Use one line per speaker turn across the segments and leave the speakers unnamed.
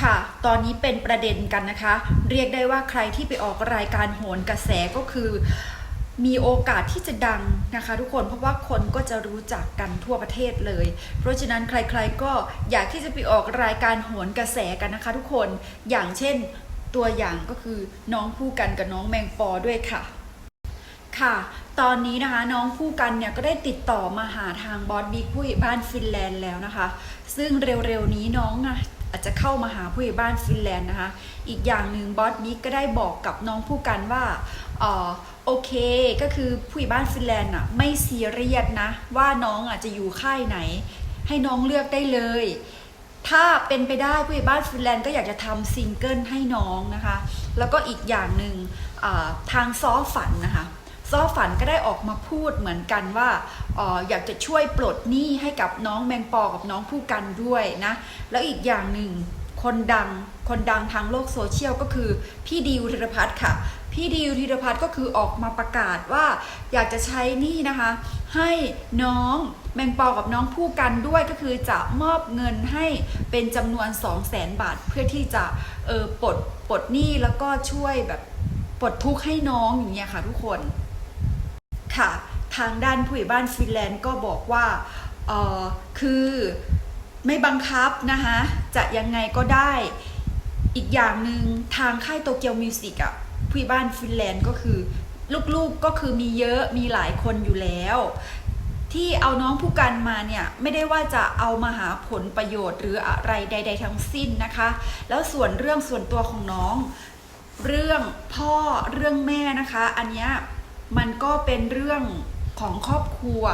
ค่ะ ตอนนี้เป็นประเด็นกันนะคะ เรียกได้ว่าใครที่ไปออกรายการโหนกระแสก็คือ มีโอกาสที่จะดังนะคะ ทุกคนเพราะว่าคนก็จะรู้จักกันทั่วประเทศเลย เพราะฉะนั้นใครๆก็อยากที่จะไปออกรายการโหนกระแสกันนะคะ ทุกคนอย่างเช่นตัวอย่างก็คือน้องผู้กันกับน้องแมงปอด้วยค่ะ ค่ะตอนนี้นะคะน้องผู้กันเนี่ยก็ได้ติดต่อมาหาทางบอสบิ๊กผู้ใหญ่บ้านฟินแลนด์แล้วนะคะ ซึ่งเร็วๆนี้น้องนะ อาจจะเข้ามาหาผู้ใหญ่บ้านฟินแลนด์นะคะ อีกอย่างหนึ่งบอสบิ๊กก็ได้บอกกับน้องผู้กันว่าเออโอเคก็คือผู้ใหญ่บ้านฟินแลนด์อะไม่ซีเรียสนะ ว่าน้องอาจจะอยู่ค่ายไหน ให้น้องเลือกได้เลย ถ้าเป็นไปได้ผู้ใหญ่บ้านฟินแลนด์ก็อยากจะทำซิงเกิลให้น้องนะคะ แล้วก็อีกอย่างหนึ่งทางซอฝันนะคะ ซอฝันก็ได้ออกมาพูดเหมือนกันว่าอออยากจะช่วยปลดหนี้ให้กับน้องแมงปอกับน้องผู้กันด้วยนะ แล้วอีกอย่างหนึ่งคนดังคนดังทางโลกโซเชียลก็คือพี่ดิวธีรพัฒน์ค่ะ พี่ดิวธีรพัฒน์ก็คือออกมาประกาศว่าอยากจะใช้หนี้นะคะ ให้น้องแมงปอกับน้องผู้กันด้วยก็คือจะมอบเงินให้เป็นจำนวน 2 0 0แสนบาท เพื่อที่จะเออปลดปลดหนี้แล้วก็ช่วยแบบปลดทุกข์ให้น้องอย่างเงี้ยค่ะทุกคน ค่ะ ทางด้านผู้ใหญ่บ้านฟินแลนด์ก็บอกว่าเออคือไม่บังคับนะคะจะยังไงก็ได้อีกอย่างหนึ่งทางค่ายโตเกียวมิวสิกอะผู้ใหญ่บ้านฟินแลนด์ก็คือ ลูกๆก็คือมีเยอะมีหลายคนอยู่แล้วที่เอาน้องผู้กันมาเนี่ยไม่ได้ว่าจะเอามาหาผลประโยชน์หรืออะไรใด ๆ ทั้งสิ้นนะคะ แล้วส่วนเรื่องส่วนตัวของน้อง เรื่องพ่อเรื่องแม่นะคะ อันเนี้ย มันก็เป็นเรื่องของครอบครัว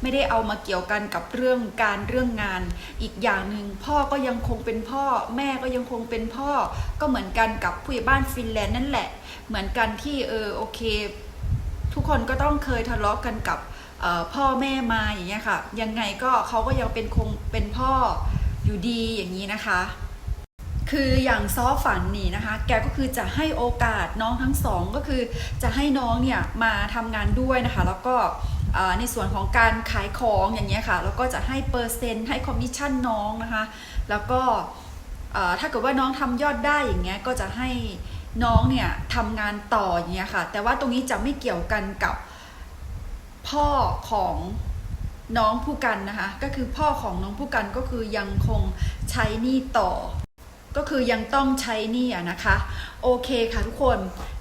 ไม่ได้เอามาเกี่ยวกันกับเรื่องการเรื่องงาน อีกอย่างหนึ่งพ่อก็ยังคงเป็นพ่อ แม่ก็ยังคงเป็นพ่อ ก็เหมือนกันกับผู้ใหญ่บ้านฟินแลนด์นั่นแหละ เหมือนกันที่เออโอเค ทุกคนก็ต้องเคยทะเลาะกันกับออพ่อแม่มาอย่างเงี้ยค่ะ ยังไงก็เขาก็ยังเป็นคงเป็นพ่ออยู่ดีอย่างนี้นะคะ คืออย่างซอฝันนี่นะคะ แกก็คือจะให้โอกาสน้องทั้งสองก็คือจะให้น้องเนี่ยมาทำงานด้วยนะคะ แล้วก็ในส่วนของการขายของอย่างเงี้ยค่ะ แล้วก็จะให้เปอร์เซ็นต์ให้คอมมิชชั่นน้องนะคะ แล้วก็ถ้าเกิดว่าน้องทำยอดได้อย่างเงี้ยก็จะให้น้องเนี่ยทำงานต่ออย่างเงี้ยค่ะ แต่ว่าตรงนี้จะไม่เกี่ยวกันกับพ่อของน้องผู้กันนะคะ ก็คือพ่อของน้องผู้กันก็คือยังคงใช้หนี้ต่อ ก็คือยังต้องใช้นี่อะนะคะ โอเคค่ะทุกคน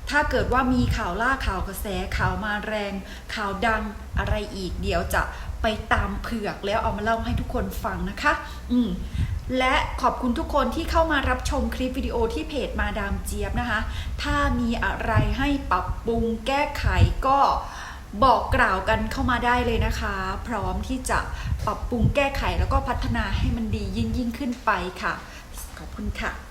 ถ้าเกิดว่ามีข่าวล่าข่าวกระแสข่าวมาแรง ข่าวดังอะไรอีก เดี๋ยวจะไปตามเผือกแล้วเอามาเล่าให้ทุกคนฟังนะคะ อืมและขอบคุณทุกคนที่เข้ามารับชมคลิปวิดีโอที่เพจมาดามเจี๊ยบนะคะ ถ้ามีอะไรให้ปรับปรุงแก้ไขก็บอกกล่าวกันเข้ามาได้เลยนะคะ พร้อมที่จะปรับปรุงแก้ไขแล้วก็พัฒนาให้มันดียิ่งยิ่งขึ้นไปค่ะ ขอบคุณค่ะ